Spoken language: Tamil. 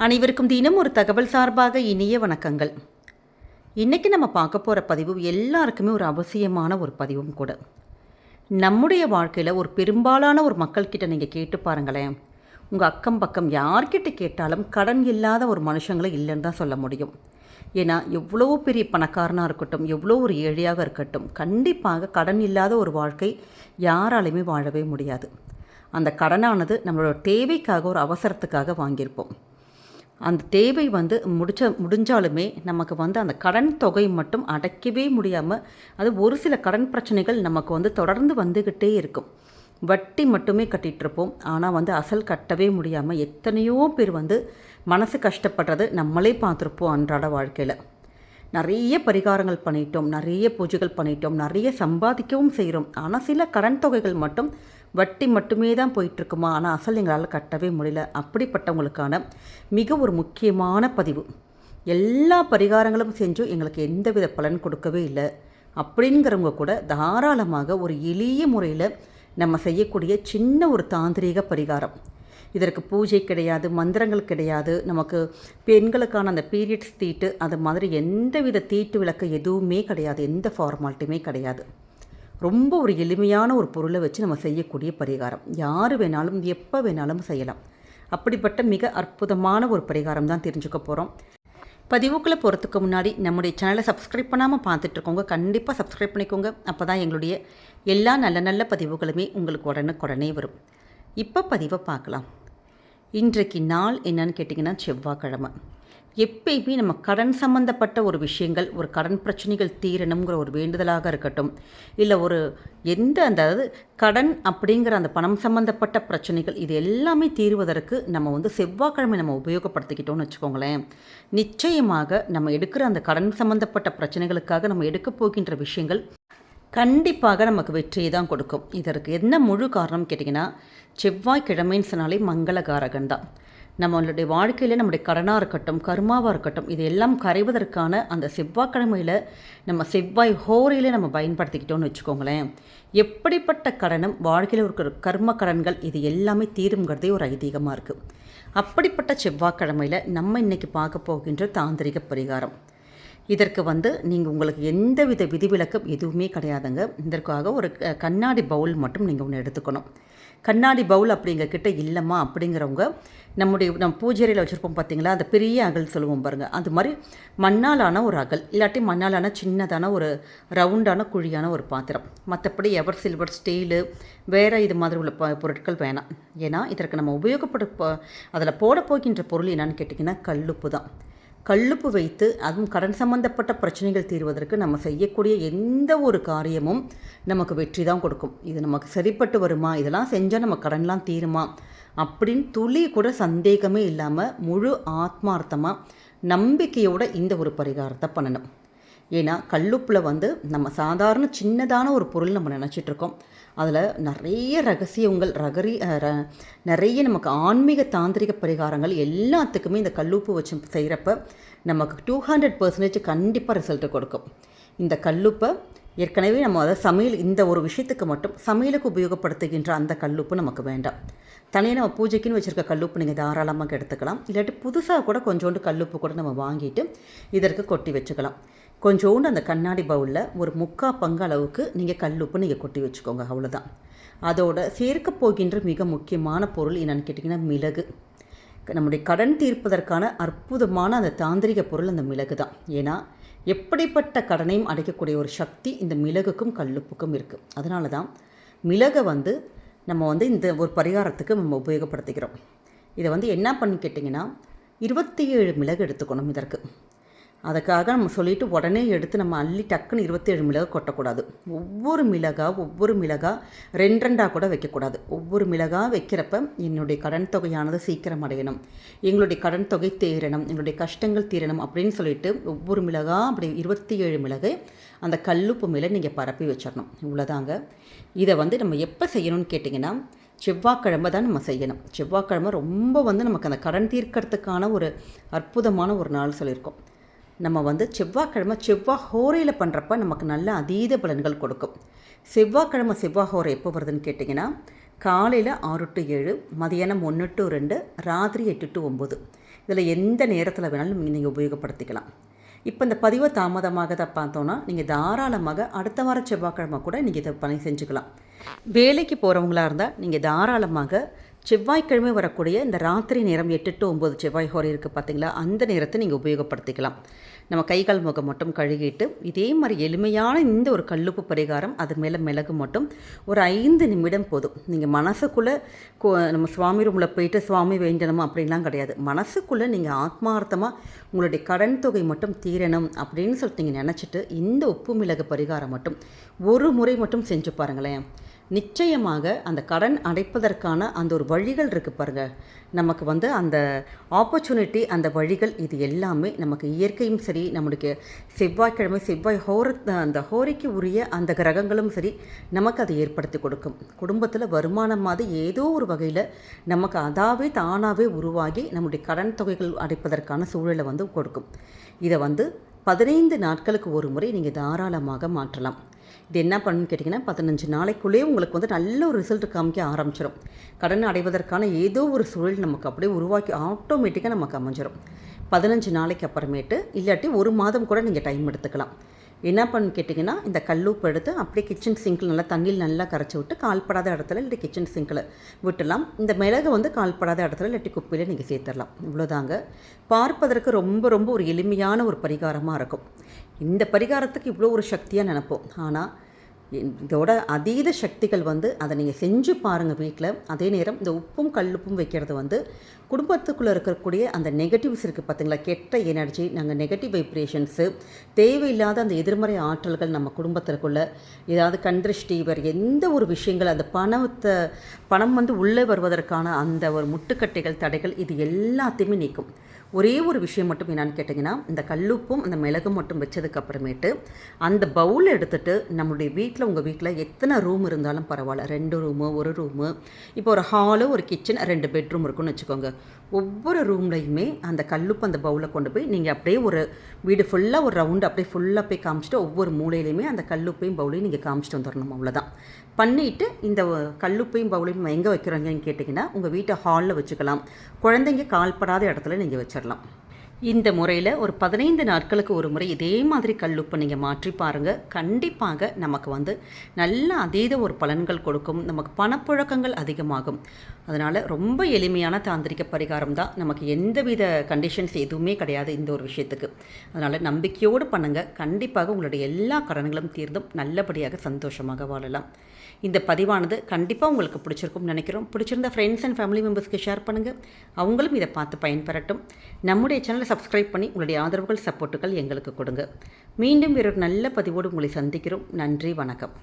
அனைவருக்கும் தினம் ஒரு தகவல் சார்பாக இனிய வணக்கங்கள். இன்றைக்கி நம்ம பார்க்க போகிற பதிவு எல்லாருக்குமே ஒரு அவசியமான ஒரு பதிவும் கூட. நம்முடைய வாழ்க்கையில் ஒரு பெரும்பாலான ஒரு மக்கள்கிட்ட நீங்கள் கேட்டு பாருங்களேன். உங்கள் அக்கம் பக்கம் யார்கிட்ட கேட்டாலும் கடன் இல்லாத ஒரு மனுஷங்களை இல்லைன்னு தான் சொல்ல முடியும். ஏன்னா எவ்வளோ பெரிய பணக்காரனாக இருக்கட்டும் எவ்வளோ ஒரு ஏழையாக இருக்கட்டும் கண்டிப்பாக கடன் இல்லாத ஒரு வாழ்க்கை யாராலையுமே வாழவே முடியாது. அந்த கடனானது நம்மளோட தேவைக்காக ஒரு அவசரத்துக்காக வாங்கியிருப்போம். அந்த தேவை வந்து முடிச்ச முடிஞ்சாலுமே நமக்கு வந்து அந்த கடன் தொகை மட்டும் அடைக்கவே முடியாமல் அது ஒரு சில கடன் பிரச்சனைகள் நமக்கு வந்து தொடர்ந்து வந்துக்கிட்டே இருக்கும். வட்டி மட்டுமே கட்டிகிட்ருப்போம் ஆனால் வந்து அசல் கட்டவே முடியாமல் எத்தனையோ பேர் வந்து மனசு கஷ்டப்படுறது நம்மளே பார்த்துருப்போம் அன்றாட வாழ்க்கையில். நிறைய பரிகாரங்கள் பண்ணிட்டோம் நிறைய பூஜைகள் பண்ணிட்டோம் நிறைய சம்பாதிக்கவும் செய்கிறோம் ஆனால் சில கடன் தொகைகள் மட்டும் வட்டி மட்டுமே தான் போயிட்டுருக்குமா? ஆனால் அசல் எங்களால் கட்டவே முடியல. அப்படிப்பட்டவங்களுக்கான மிக ஒரு முக்கியமான பதிவு. எல்லா பரிகாரங்களும் செஞ்சும் எங்களுக்கு எந்தவித பலன் கொடுக்கவே இல்லை. அப்படிங்கிறவங்க கூட தாராளமாக ஒரு எளிய முறையில் நம்ம செய்யக்கூடிய சின்ன ஒரு தாந்திரீக பரிகாரம். இதற்கு பூஜை கிடையாது மந்திரங்கள் கிடையாது. நமக்கு பெண்களுக்கான அந்த பீரியட்ஸ் தீட்டு அது மாதிரி எந்தவித தீட்டு விளக்கு எதுவுமே கிடையாது. எந்த ஃபார்மாலிட்டியுமே கிடையாது. ரொம்ப ஒரு எளிமையான ஒரு பொருளை வச்சு நம்ம செய்யக்கூடிய பரிகாரம். யார் வேணாலும் எப்போ வேணாலும் செய்யலாம். அப்படிப்பட்ட மிக அற்புதமான ஒரு பரிகாரம் தான் தெரிஞ்சுக்க போகிறோம் பதிவுக்குள்ளே போகிறதுக்கு முன்னாடி நம்முடைய சேனலை சப்ஸ்கிரைப் பண்ணாமல் பார்த்துட்ருக்கோங்க கண்டிப்பாக சப்ஸ்கிரைப் பண்ணிக்கோங்க. அப்போ தான் எங்களுடைய எல்லா நல்ல நல்ல பதிவுகளுமே உங்களுக்கு உடனுக்குடனே வரும். இப்போ பதிவை பார்க்கலாம். இன்றைக்கு நாள் என்னன்னு கேட்டிங்கன்னா செவ்வாய்க்கிழமை. எப்பயுமே நம்ம கடன் சம்மந்தப்பட்ட ஒரு விஷயங்கள் ஒரு கடன் பிரச்சனைகள் தீரணுங்கிற ஒரு வேண்டுதலாக இருக்கட்டும் இல்லை ஒரு எந்த அந்த அதாவது கடன் அப்படிங்கிற அந்த பணம் சம்மந்தப்பட்ட பிரச்சனைகள் இது எல்லாமே தீர்வதற்கு நம்ம வந்து செவ்வாய்க்கிழமை நம்ம உபயோகப்படுத்திக்கிட்டோம்னு வச்சுக்கோங்களேன். நிச்சயமாக நம்ம எடுக்கிற அந்த கடன் சம்மந்தப்பட்ட பிரச்சனைகளுக்காக நம்ம எடுக்க போகின்ற விஷயங்கள் கண்டிப்பாக நமக்கு வெற்றியை தான் கொடுக்கும். இதற்கு என்ன முழு காரணம் கேட்டிங்கன்னா செவ்வாய்க்கிழமைன்னு சொன்னாலே மங்களகாரகன் தான் நம்மளுடைய வாழ்க்கையில் நம்முடைய கடனாக இருக்கட்டும் கர்மாவாக இருக்கட்டும் இது எல்லாம் கரைவதற்கான அந்த செவ்வாய்க்கிழமையில் நம்ம செவ்வாய் ஹோரையில் நம்ம பயன்படுத்திக்கிட்டோம்னு வச்சுக்கோங்களேன். எப்படிப்பட்ட கடனும் வாழ்க்கையில் இருக்கிற கர்ம கடன்கள் இது எல்லாமே தீருங்கிறதே ஒரு ஐதீகமாக இருக்குது அப்படிப்பட்ட செவ்வாய்க்கிழமையில் நம்ம இன்றைக்கி பார்க்க போகின்ற தாந்திரிக பரிகாரம். இதற்கு வந்து நீங்கள் உங்களுக்கு எந்த வித விதிவிலக்கும் எதுவுமே கிடையாதுங்க. இதற்காக ஒரு கண்ணாடி பவுல் மட்டும் நீங்கள் ஒன்று எடுத்துக்கணும். கண்ணாடி பவுல் அப்படிங்கக்கிட்ட இல்லைம்மா அப்படிங்கிறவங்க நம்முடைய நம்ம பூஜைறையில் வச்சுருப்போம் பார்த்தீங்களா அந்த பெரிய அகல் சொல்லுவோம் பாருங்கள் அது மாதிரி மண்ணாலான ஒரு அகல் இல்லாட்டி மண்ணாலான சின்னதான ஒரு ரவுண்டான குழியான ஒரு பாத்திரம். மற்றபடி எவர் சில்வர் ஸ்டீலு வேறு இது மாதிரி உள்ள ப பொருட்கள் வேணாம். ஏன்னா இதற்கு நம்ம உபயோகப்பட அதில் போட போகின்ற பொருள் என்னன்னு கேட்டிங்கன்னா கல்லுப்பு தான். கல்லுப்பு வைத்து அதுவும் கடன் சம்பந்தப்பட்ட பிரச்சனைகள் தீர்வதற்கு நம்ம செய்யக்கூடிய எந்த ஒரு காரியமும் நமக்கு வெற்றி தான் கொடுக்கும். இது நமக்கு சரிப்பட்டு வருமா? இதெல்லாம் செஞ்சால் நம்ம கடன்லாம் தீருமா? அப்படின்னு துளி கூட சந்தேகமே இல்லாமல் முழு ஆத்மார்த்தமாக நம்பிக்கையோட இந்த ஒரு பரிகாரத்தை பண்ணணும். ஏன்னா கல்லுப்பில் வந்து நம்ம சாதாரண சின்னதான ஒரு பொருள் நம்ம நினச்சிட்ருக்கோம். அதில் நிறைய ரகசியங்கள் ரகரி நிறைய நமக்கு ஆன்மீக தாந்திரிக பரிகாரங்கள் எல்லாத்துக்குமே இந்த கல்லுப்பு வச்சு செய்கிறப்ப நமக்கு டூ ஹண்ட்ரட் பர்சன்டேஜ் கண்டிப்பாக ரிசல்ட்டு கொடுக்கும். இந்த கல்லுப்பை ஏற்கனவே நம்ம அதை சமையல் இந்த ஒரு விஷயத்துக்கு மட்டும் சமையலுக்கு உபயோகப்படுத்துகின்ற அந்த கல்லுப்பு நமக்கு வேண்டாம். தனியாக நம்ம பூஜைக்குன்னு வச்சுருக்க கல்லுப்பு நீங்கள் தாராளமாக எடுத்துக்கலாம். இல்லாட்டி புதுசாக கூட கொஞ்சோண்டு கல்லுப்பு கூட நம்ம வாங்கிட்டு இதற்கு கொட்டி வச்சுக்கலாம். கொஞ்சோண்டு அந்த கண்ணாடி பவுலில் ஒரு முக்கா பங்கு அளவுக்கு நீங்கள் கல் உப்பு நீங்கள் கொட்டி வச்சுக்கோங்க அவ்வளோதான் அதோட சேர்க்க போகின்ற மிக முக்கியமான பொருள் என்னென்னு கேட்டிங்கன்னா மிளகு. நம்முடைய கடன் தீர்ப்பதற்கான அற்புதமான அந்த தாந்திரிக பொருள் அந்த மிளகு தான் ஏன்னா எப்படிப்பட்ட கடனையும் அடைக்கக்கூடிய ஒரு சக்தி இந்த மிளகுக்கும் கல்லுப்புக்கும் இருக்குது அதனால தான் மிளகை வந்து நம்ம வந்து இந்த ஒரு பரிகாரத்துக்கு நம்ம உபயோகப்படுத்திக்கிறோம். இதை வந்து என்ன பண்ணி கேட்டிங்கன்னா இருபத்தி ஏழு மிளகு எடுத்துக்கணும் இதற்கு. அதுக்காக நம்ம சொல்லிவிட்டு உடனே எடுத்து நம்ம அள்ளி டக்குன்னு இருபத்தேழு மிளகு கொட்டக்கூடாது. ஒவ்வொரு மிளகா ஒவ்வொரு மிளகா ரெண்டு ரெண்டாக கூட வைக்கக்கூடாது. ஒவ்வொரு மிளகா வைக்கிறப்ப என்னுடைய கடன் தொகையானது சீக்கிரம் அடையணும். எங்களுடைய கடன் தொகை தேரணும் எங்களுடைய கஷ்டங்கள் தீரணும் அப்படின்னு சொல்லிட்டு ஒவ்வொரு மிளகா அப்படி இருபத்தி ஏழு மிளகு அந்த கல்லுப்பு மேலே நீங்கள் பரப்பி வச்சிடணும் இவ்வளோதாங்க இதை வந்து நம்ம எப்போ செய்யணும்னு கேட்டிங்கன்னா செவ்வாய்க்கிழமை தான் நம்ம செய்யணும். செவ்வாய்க்கிழமை ரொம்ப வந்து நமக்கு அந்த கடன் தீர்க்கறதுக்கான ஒரு அற்புதமான ஒரு நாள் சொல்லியிருக்கோம். நம்ம வந்து செவ்வாய்க்கிழமை செவ்வாய் ஹோரையில் பண்ணுறப்ப நமக்கு நல்ல அதீத பலன்கள் கொடுக்கும். செவ்வாய்க்கிழமை செவ்வாய் ஹோரை எப்போ வருதுன்னு கேட்டிங்கன்னா காலையில் ஆறு டு ஏழு மதியானம் ஒன்று டு ரெண்டு ராத்திரி எட்டு டு ஒம்பது. இதில் எந்த நேரத்தில் வேணாலும் நீங்கள் உபயோகப்படுத்திக்கலாம். இப்போ இந்த பதிவை தாமதமாக தான் பார்த்தோன்னா நீங்கள் தாராளமாக அடுத்த வார செவ்வாய்க்கிழமை கூட நீங்கள் இதை பணி செஞ்சுக்கலாம். வேலைக்கு போகிறவங்களாக இருந்தால் நீங்கள் தாராளமாக செவ்வாய்க்கிழமை வரக்கூடிய இந்த ராத்திரி நேரம் எட்டு டு ஒம்பது செவ்வாய் ஹோரை இருக்குது பார்த்தீங்களா? அந்த நேரத்தை நீங்கள் உபயோகப்படுத்திக்கலாம். நம்ம கை கால் முகம் மட்டும் கழுகிட்டு இதே மாதிரி எளிமையான இந்த ஒரு கல்லுப்பு பரிகாரம் அது மேலே மிளகு மட்டும் ஒரு ஐந்து நிமிடம் போதும். நீங்கள் மனசுக்குள்ளே நம்ம சுவாமி ரூமில் போயிட்டு சுவாமி வேண்டணுமா? அப்படின்லாம் கிடையாது. மனசுக்குள்ளே நீங்கள் ஆத்மார்த்தமாக உங்களுடைய கடன் தொகை மட்டும் தீரணும் அப்படின்னு சொல்லிட்டு நீங்கள் நினச்சிட்டு இந்த உப்பு மிளகு பரிகாரம் மட்டும் ஒரு முறை மட்டும் செஞ்சு பாருங்களேன். நிச்சயமாக அந்த கடன் அடைப்பதற்கான அந்த ஒரு வழிகள் இருக்குது பாருங்கள் நமக்கு வந்து அந்த ஆப்பர்ச்சுனிட்டி அந்த வழிகள் இது எல்லாமே நமக்கு இயற்கையும் சரி நம்மளுக்கு செவ்வாய்க்கிழமை செவ்வாய் ஹோர அந்த ஹோரைக்கு உரிய அந்த கிரகங்களும் சரி நமக்கு அதை ஏற்படுத்தி கொடுக்கும். குடும்பத்தில் வருமானம் மாதிரி ஏதோ ஒரு வகையில் நமக்கு அதாவே தானாகவே உருவாகி நம்முடைய கடன் தொகைகள் அடைப்பதற்கான சூழலை வந்து கொடுக்கும். இதை வந்து பதினைந்து நாட்களுக்கு ஒரு முறை நீங்கள் தாராளமாக மாற்றலாம். இது என்ன பண்ணுன்னு கேட்டிங்கன்னா பதினஞ்சு நாளைக்குள்ளேயே உங்களுக்கு வந்து நல்ல ஒரு ரிசல்ட் காமிக்க ஆரம்பிச்சிடும் கடன் அடைவதற்கான ஏதோ ஒரு சூழல் நமக்கு அப்படியே உருவாக்கி ஆட்டோமேட்டிக்காக நமக்கு அமைஞ்சிடும் பதினஞ்சு நாளைக்கு அப்புறமேட்டு இல்லாட்டி ஒரு மாதம் கூட நீங்கள் டைம் எடுத்துக்கலாம். என்ன பண்ணு கேட்டிங்கன்னா இந்த கல்லூப்பு எடுத்து அப்படியே கிச்சன் சிங்கில் நல்லா தண்ணியில் நல்லா கரைச்சி விட்டு கால்படாத இடத்துல இல்லாட்டி கிச்சன் சிங்கில் விட்டுலாம் இந்த மிளகு வந்து கால்படாத இடத்துல இல்லாட்டி குப்பையில் நீங்கள் சேர்த்துடலாம். இவ்வளோதாங்க பார்ப்பதற்கு ரொம்ப ரொம்ப ஒரு எளிமையான ஒரு பரிகாரமாக இருக்கும். இந்த பரிகாரத்துக்கு இவ்வளோ ஒரு சக்தியாக நினப்போம். ஆனால் இதோட அதீத சக்திகள் வந்து அதை நீங்கள் செஞ்சு பாருங்கள் வீட்டில் அதே நேரம் இந்த உப்பும் கல்லுப்பும் வைக்கிறது வந்து குடும்பத்துக்குள்ளே இருக்கக்கூடிய அந்த நெகட்டிவ்ஸ் இருக்குது பார்த்தீங்களா கெட்ட எனர்ஜி நாங்கள் நெகட்டிவ் வைப்ரேஷன்ஸு தேவையில்லாத அந்த எதிர்மறை ஆற்றல்கள் நம்ம குடும்பத்திற்குள்ளே ஏதாவது கண்திருஷ்டி வேறு எந்த ஒரு விஷயங்கள் அந்த பணத்தை பணம் வந்து உள்ளே வருவதற்கான அந்த ஒரு முட்டுக்கட்டைகள் தடைகள் இது எல்லாத்தையுமே நீக்கும். ஒரே ஒரு விஷயம் மட்டும் என்னான்னு கேட்டிங்கன்னா இந்த கல்லுப்பும் அந்த மிளகும் மட்டும் வச்சதுக்கப்புறமேட்டு அந்த பவுல் எடுத்துகிட்டு நம்மளுடைய வீட்டில் உங்கள் வீட்டில் எத்தனை ரூம் இருந்தாலும் பரவாயில்ல. ரெண்டு ரூமு ஒரு ரூமு இப்போ ஒரு ஹாலு ஒரு கிச்சன் ரெண்டு பெட்ரூம் இருக்குன்னு வச்சுக்கோங்க. ஒவ்வொரு ரூம்லையுமே அந்த கல்லுப்பு அந்த பவுலில் கொண்டு போய் நீங்கள் அப்படியே ஒரு வீடு ஃபுல்லாக ஒரு ரவுண்டு அப்படியே ஃபுல்லாக போய் காமிச்சிட்டு ஒவ்வொரு மூலையிலையுமே அந்த கல்லுப்பையும் பவுலையும் நீங்கள் காமிச்சிட்டு வந்துடணும் அவ்வளோதான் பண்ணிவிட்டு இந்த கல்லுப்பையும் பவுலையும் எங்கே வைக்கிறோங்கன்னு கேட்டிங்கன்னா உங்கள் வீட்டை ஹாலில் வச்சுக்கலாம். குழந்தைங்க கால்படாத இடத்துல நீங்கள் வச்சிடலாம். இந்த முறையில் ஒரு பதினைந்து நாட்களுக்கு ஒரு முறை இதே மாதிரி கல்லுப்பை நீங்கள் மாற்றி பாருங்கள் கண்டிப்பாக நமக்கு வந்து நல்ல அதீத ஒரு பலன்கள் கொடுக்கும். நமக்கு பணப்புழக்கங்கள் அதிகமாகும். அதனால் ரொம்ப எளிமையான தாந்திரிக பரிகாரம் தான். நமக்கு எந்தவித கண்டிஷன்ஸ் எதுவுமே கிடையாது இந்த ஒரு விஷயத்துக்கு. அதனால் நம்பிக்கையோடு பண்ணுங்கள் கண்டிப்பாக உங்களுடைய எல்லா கடன்களும் தீர்ந்தும் நல்லபடியாக சந்தோஷமாக வாழலாம். இந்த பதிவானது கண்டிப்பாக உங்களுக்கு பிடிச்சிருக்கும்னு நினைக்கிறோம். பிடிச்சிருந்த ஃப்ரெண்ட்ஸ் அண்ட் ஃபேமிலி மெம்பர்ஸ்க்கு ஷேர் பண்ணுங்கள் அவங்களும் இதை பார்த்து பயன்பெறட்டும். நம்முடைய சேனலை சப்ஸ்கிரைப் பண்ணி உங்களுடைய ஆதரவுகள் சப்போர்ட்டுகள் எங்களுக்கு கொடுங்க. மீண்டும் வேறொரு நல்ல பதிவோடு உங்களை சந்திக்கிறோம். நன்றி வணக்கம்.